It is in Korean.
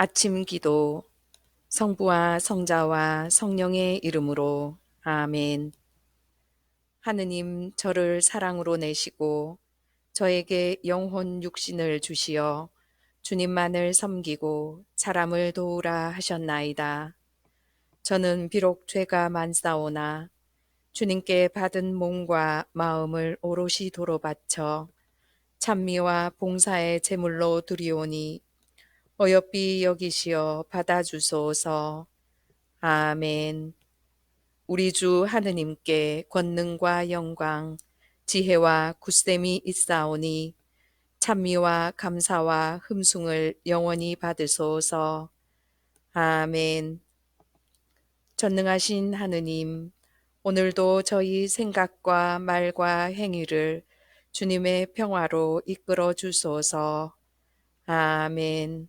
아침 기도 성부와 성자와 성령의 이름으로 아멘. 하느님 저를 사랑으로 내시고 저에게 영혼 육신을 주시어 주님만을 섬기고 사람을 도우라 하셨나이다. 저는 비록 죄가 많사오나 주님께 받은 몸과 마음을 오롯이 도로 바쳐 찬미와 봉사의 제물로 드리오니 어여삐 여기시어 받아주소서. 아멘. 우리 주 하느님께 권능과 영광, 지혜와 굳셈이 있사오니 찬미와 감사와 흠숭을 영원히 받으소서. 아멘. 전능하신 하느님, 오늘도 저희 생각과 말과 행위를 주님의 평화로 이끌어 주소서. 아멘.